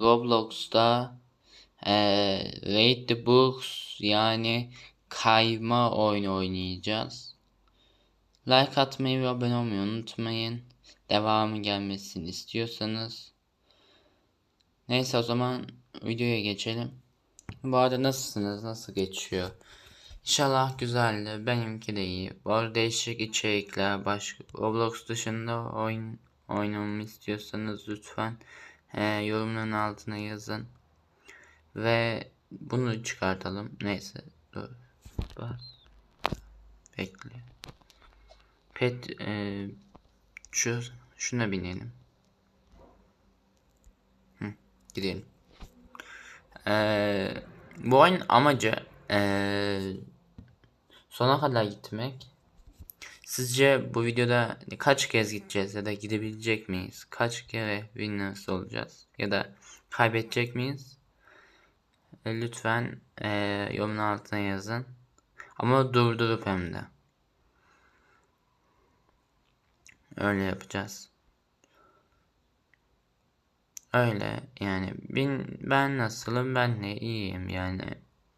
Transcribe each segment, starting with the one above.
Roblox'ta eee Raid the Books yani kayma oyunu oynayacağız. Like atmayı ve abone olmayı unutmayın. Devamı gelmesini istiyorsanız. Neyse o zaman videoya geçelim. Bu arada nasılsınız? Nasıl geçiyor? İnşallah güzeldi. Benimki de iyi. Bu arada değişik içerikler, başka Roblox dışında oyun oynamamı istiyorsanız lütfen e, yorumların altına yazın. Ve bunu çıkartalım. Neyse. Dur. Bekle. Pet e, şu şuna binelim. Hı, gidelim. E, bu oyun amacı e, sona kadar gitmek. Sizce bu videoda kaç kez gideceğiz ya da gidebilecek miyiz? Kaç kere winners olacağız? Ya da kaybedecek miyiz? E, lütfen e, yorumun altına yazın. Ama durdurup hem de. Öyle yapacağız. Öyle yani ben, ben nasılım ben de iyiyim yani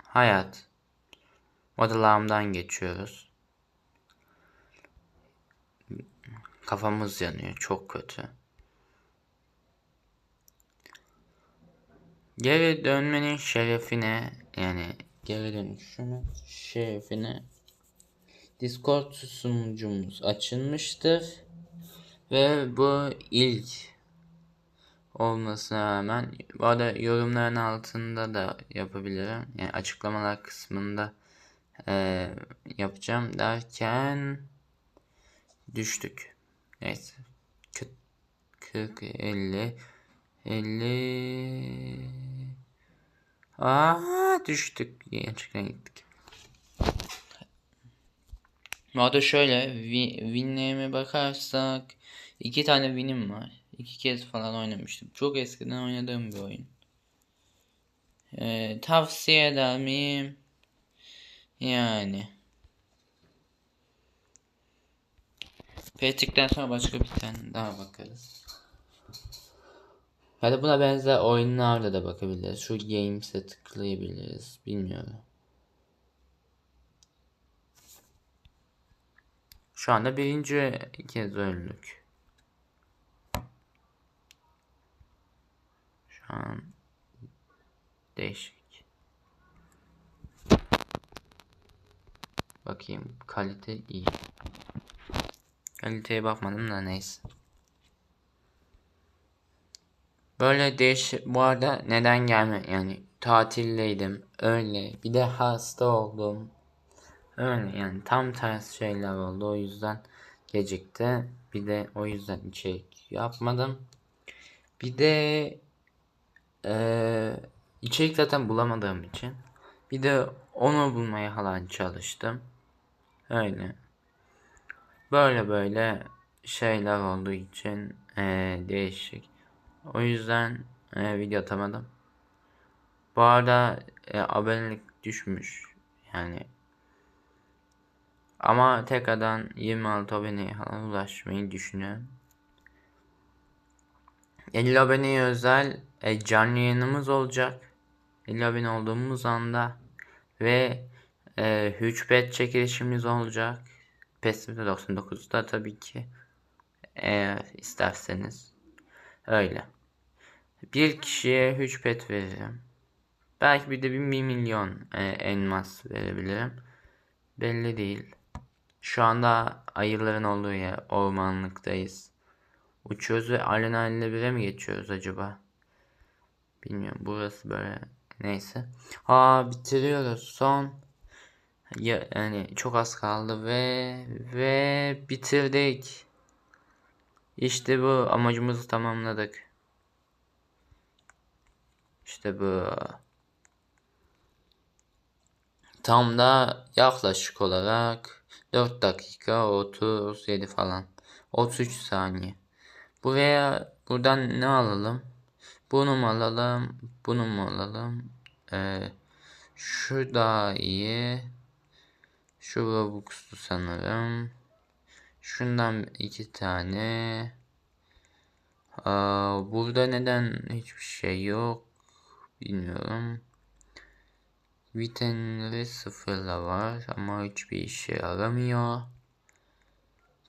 hayat odalarımdan geçiyoruz. Kafamız yanıyor çok kötü. Geri dönmenin şerefine yani geri dönüşünün şerefine Discord sunucumuz açılmıştır. Ve bu ilk olmasına rağmen bu arada yorumların altında da yapabilirim. Yani açıklamalar kısmında e, yapacağım derken düştük. Neyse. 40 50 50 Aa düştük. Gerçekten gittik. Arada şöyle winlerime bakarsak iki tane winim var. İki kez falan oynamıştım. Çok eskiden oynadığım bir oyun. Ee, tavsiye eder miyim? Yani. Pettik'ten sonra başka bir tane daha bakarız. Ya da buna benzer oyunlarda da bakabiliriz. Şu Games'e tıklayabiliriz. Bilmiyorum. Şu anda birinci kez öldük. Şu an değişik. Bakayım kalite iyi. Kaliteye bakmadım da neyse. Böyle değiş bu arada neden gelme yani tatildeydim öyle bir de hasta oldum. Öyle yani tam ters şeyler oldu o yüzden gecikti. Bir de o yüzden içerik yapmadım. Bir de ee, içerik zaten bulamadığım için bir de onu bulmaya falan çalıştım. Öyle böyle böyle şeyler olduğu için ee, değişik o yüzden e, video atamadım. Bu arada e, abonelik düşmüş. Yani ama tekrardan 26 aboneye falan ulaşmayı düşünüyorum. 50 aboneye özel e, canlı yayınımız olacak. 50 abone olduğumuz anda ve e, Hüçbet çekilişimiz olacak. PES 99'da tabii ki eğer isterseniz. Öyle. Bir kişiye 3 pet veririm. Belki bir de bir 1 milyon e, elmas verebilirim. Belli değil. Şu anda ayıların olduğu yer ormanlıktayız. Uçuyoruz ve Alena ile bire mi geçiyoruz acaba? Bilmiyorum. Burası böyle neyse. Aa bitiriyoruz. Son ya, yani çok az kaldı ve ve bitirdik. İşte bu amacımızı tamamladık. İşte bu. Tam da yaklaşık olarak 4 dakika 37 falan. 33 saniye. Buraya buradan ne alalım? Bunu mu alalım? Bunu mu alalım? Ee, şu daha iyi. Şu Robux'tu sanırım. Şundan iki tane. Aa, burada neden hiçbir şey yok bilmiyorum. Vitaminleri sıfırla var ama hiçbir işe yaramıyor.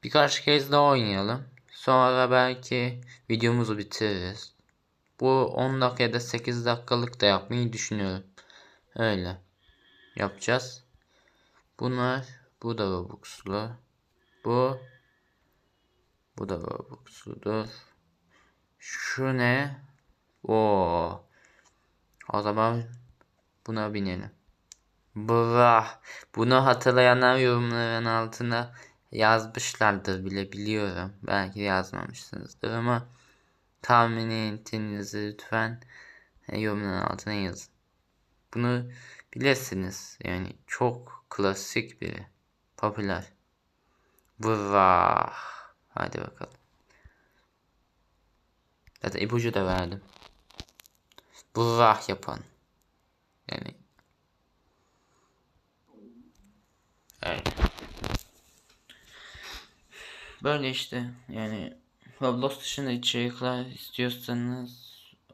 Birkaç kez daha oynayalım. Sonra belki videomuzu bitiririz. Bu 10 dakika ya da 8 dakikalık da yapmayı düşünüyorum. Öyle. Yapacağız. Bunlar bu da Robux'lu. Bu bu da Robux'ludur. Şu ne? Oo. O zaman buna binelim. Brah. Bunu hatırlayanlar yorumların altına yazmışlardır bile biliyorum. Belki yazmamışsınızdır ama tahmin ettiğinizi lütfen e, yorumların altına yazın. Bunu bilirsiniz. Yani çok klasik biri. Popüler. Brah. Hadi bakalım. Zaten ipucu da verdim. Brah yapan. Yani Öyle. Böyle işte yani Roblox dışında içerikler istiyorsanız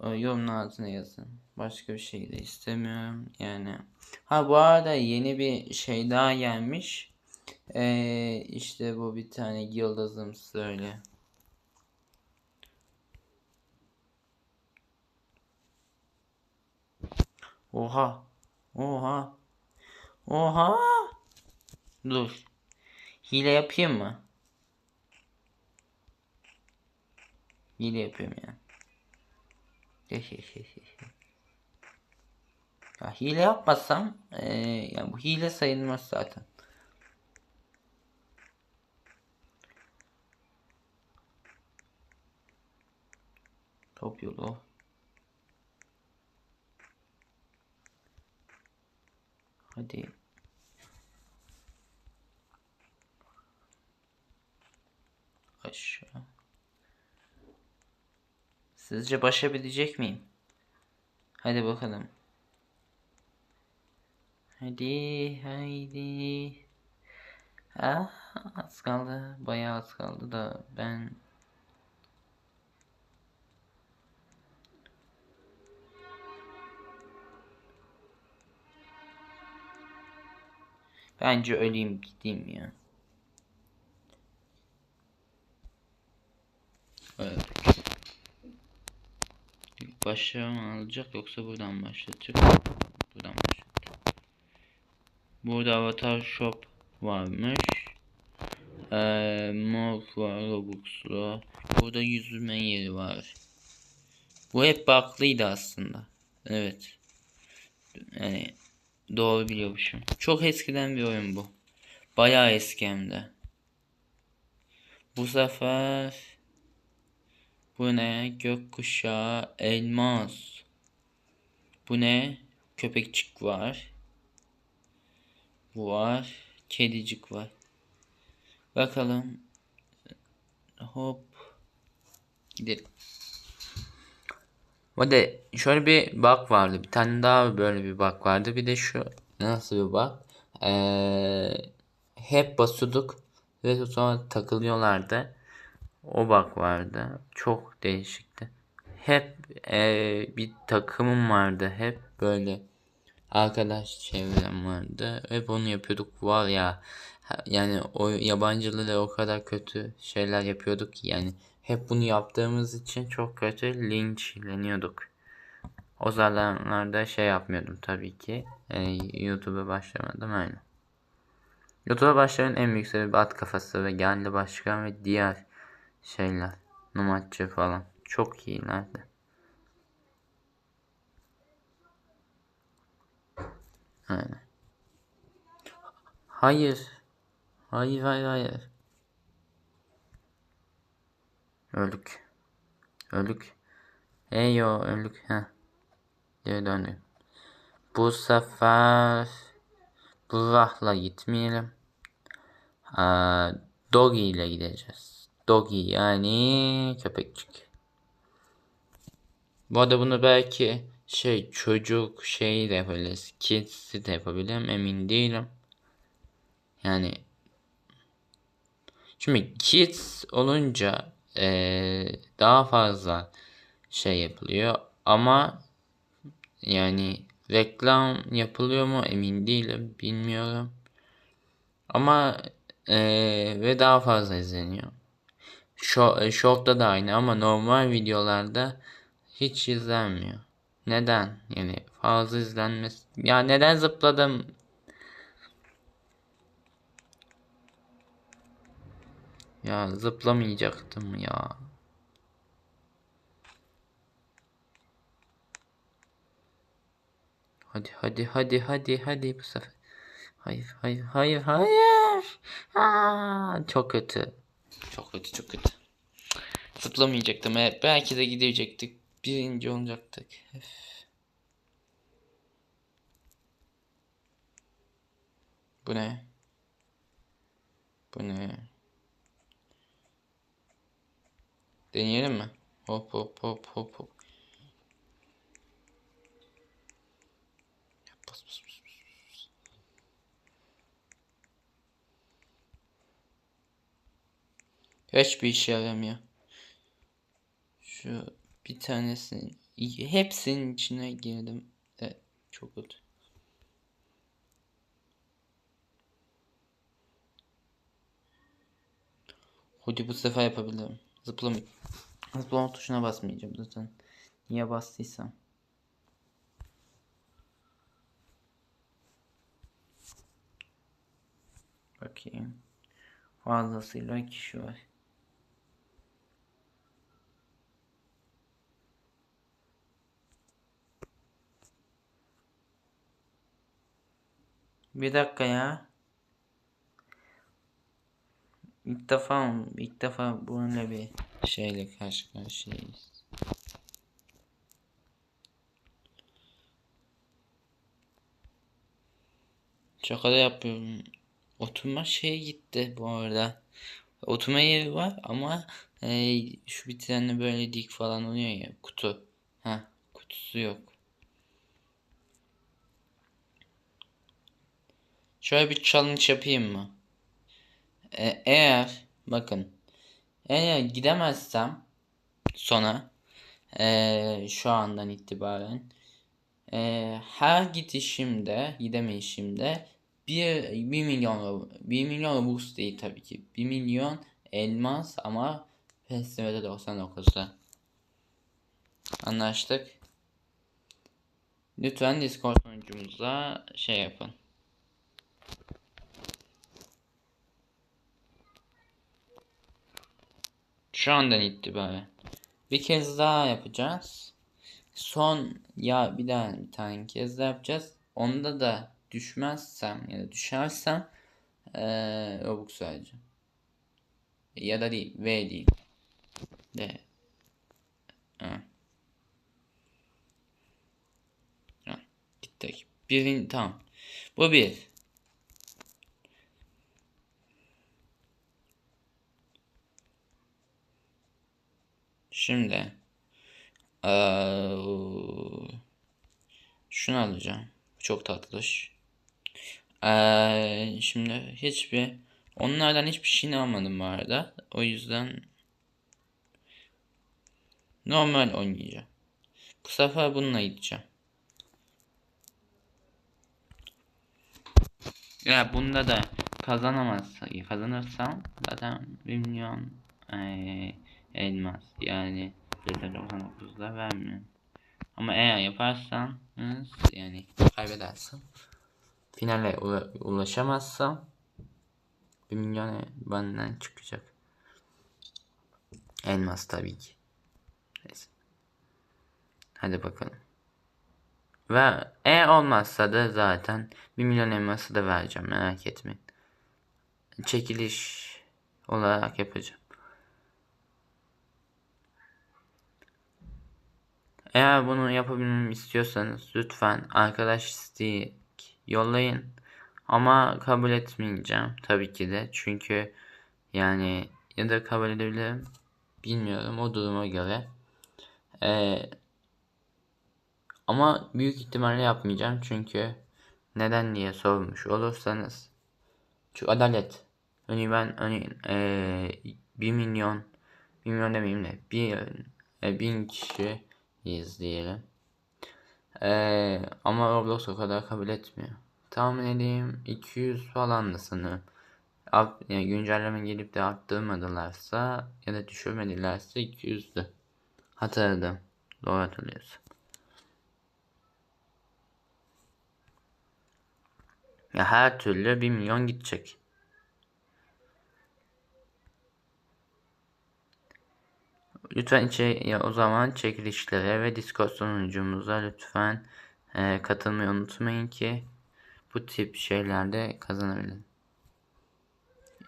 yorumlar altına yazın. Başka bir şey de istemiyorum yani. Ha bu arada yeni bir şey daha gelmiş. Ee, işte bu bir tane yıldızım söyle. Oha. Oha. Oha. Dur. Hile yapayım mı? Hile yapıyorum ya. Ya hile yapmasam ee, yani bu hile sayılmaz zaten. Top yolu. Hadi. Aşağı. Sizce başabilecek miyim? Hadi bakalım. Hadi, haydi. Ah, az kaldı. Bayağı az kaldı da ben Bence öleyim gideyim ya. Evet. Başa mı alacak yoksa buradan başlatacak? Buradan başlatacak. Burada avatar shop varmış. Ee, morph var Robux'lu. Burada yüzme yeri var. Bu hep baklıydı aslında. Evet. Yani doğru biliyormuşum. Çok eskiden bir oyun bu. Bayağı eski hem de. Bu sefer bu ne? Gökkuşağı, elmas. Bu ne? Köpekçik var. Bu var. Kedicik var. Bakalım. Hop. Gidelim. Da şöyle bir bug vardı. Bir tane daha böyle bir bug vardı. Bir de şu nasıl bir bug? Ee, hep basıyorduk ve sonra takılıyorlardı. O bak vardı. Çok değişikti. Hep e, bir takımım vardı. Hep böyle arkadaş çevrem vardı. Hep onu yapıyorduk. Var ya yani o yabancılara o kadar kötü şeyler yapıyorduk ki yani hep bunu yaptığımız için çok kötü linçleniyorduk. O zamanlarda şey yapmıyordum tabii ki. Yani YouTube'a başlamadım öyle. YouTube'a başlamanın en büyük sebebi at kafası ve geldi başkan ve diğer şeyler. Numatçı falan. Çok iyilerdi. Aynen. Hayır. Hayır hayır hayır. Öldük. Öldük. Eyo öldük. Heh. Geri döndüm. Bu sefer Burah'la gitmeyelim. Aa, Doggy ile gideceğiz. Doggy yani köpekçik. Bu arada bunu belki şey çocuk şey de yapabiliriz. Kids'i de yapabilirim emin değilim. Yani Şimdi kids olunca eee, daha fazla şey yapılıyor ama yani reklam yapılıyor mu emin değilim bilmiyorum ama eee, ve daha fazla izleniyor. Short, short'ta da aynı ama normal videolarda hiç izlenmiyor. Neden? Yani fazla izlenmesi. Ya neden zıpladım? Ya zıplamayacaktım ya. Hadi hadi hadi hadi hadi bu sefer. Hayır hayır hayır hayır. Aa, çok kötü. Çok kötü çok kötü. Zıplamayacaktım. Evet, belki de gidecektik. Birinci olacaktık. Bu ne? Bu ne? Deneyelim mi? Hop hop hop hop hop. Hiçbir işe yaramıyor. Şu bir tanesinin hepsinin içine girdim. Evet, çok kötü. Hadi bu sefer yapabilirim. Zıplamayayım. Zıplama tuşuna basmayacağım zaten. Niye bastıysam. Bakayım. Fazlasıyla kişi var. Bir dakika ya. İlk defa ilk defa bununla bir şeyle karşı karşıyayız. Şaka da yapıyorum. Oturma şey gitti bu arada. Oturma yeri var ama e, şu bir böyle dik falan oluyor ya kutu. Ha kutusu yok. Şöyle bir challenge yapayım mı? E, eğer bakın eğer gidemezsem sona e, şu andan itibaren e, her gidişimde gidemeyişimde bir, bir milyon bir milyon Robux değil tabii ki. Bir milyon elmas ama festivalde 99'da. Anlaştık. Lütfen Discord sunucumuza şey yapın. Şu andan itibaren. Bir kez daha yapacağız. Son ya bir daha bir tane kez daha yapacağız. Onda da düşmezsem ya da düşersem ee, Robux vereceğim. Ya da değil. V değil. D. Gittik. Birin tamam. Bu bir. Şimdi ee, şunu alacağım. Çok tatlış. Ee, şimdi hiçbir onlardan hiçbir şey almadım bu arada. O yüzden normal oynayacağım. Bu sefer bununla gideceğim. Ya bunda da kazanamazsa kazanırsam zaten 1 milyon ee, elmas yani %99'da vermiyor. Ama eğer yaparsanız yani kaybedersem finale ulaşamazsam 1 milyon benden çıkacak. Elmas tabii ki. Neyse. Hadi bakalım. Ve eğer olmazsa da zaten 1 milyon elması da vereceğim merak etmeyin. Çekiliş olarak yapacağım. Eğer bunu yapabilmemi istiyorsanız lütfen arkadaş isteği yollayın. Ama kabul etmeyeceğim tabii ki de. Çünkü yani ya da kabul edebilirim. Bilmiyorum o duruma göre. Ee, ama büyük ihtimalle yapmayacağım. Çünkü neden diye sormuş olursanız. Çünkü adalet. Hani ben hani ee, 1 milyon 1 milyon demeyeyim de bir, e, bin kişi izleyelim. Ee, ama Roblox o kadar kabul etmiyor. Tahmin edeyim 200 falan da sanırım. Up, yani güncelleme gelip de arttırmadılarsa ya da düşürmedilerse 200'dü. Hatırladım. Doğru hatırlıyorsun. Ya her türlü 1 milyon gidecek. Lütfen içe, o zaman çekilişlere ve Discord sunucumuza lütfen e, katılmayı unutmayın ki bu tip şeylerde kazanabilirim.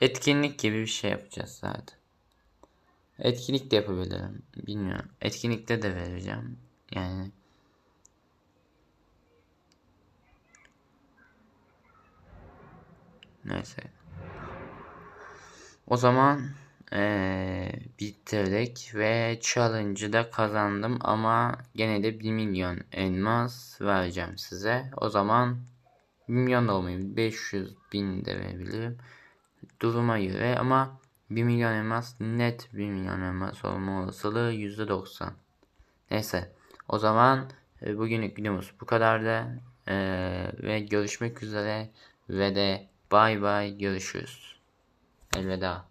Etkinlik gibi bir şey yapacağız zaten. Etkinlik de yapabilirim. Bilmiyorum. Etkinlikte de vereceğim. Yani neyse. O zaman ee, bitirdik ve challenge'ı da kazandım ama gene de 1 milyon elmas vereceğim size. O zaman 1 milyon da olmayayım 500 bin de verebilirim. Duruma göre ama 1 milyon elmas net 1 milyon elmas olma olasılığı %90. Neyse o zaman e, bugünlük videomuz bu kadardı. Ee, ve görüşmek üzere ve de bay bay görüşürüz. Elveda.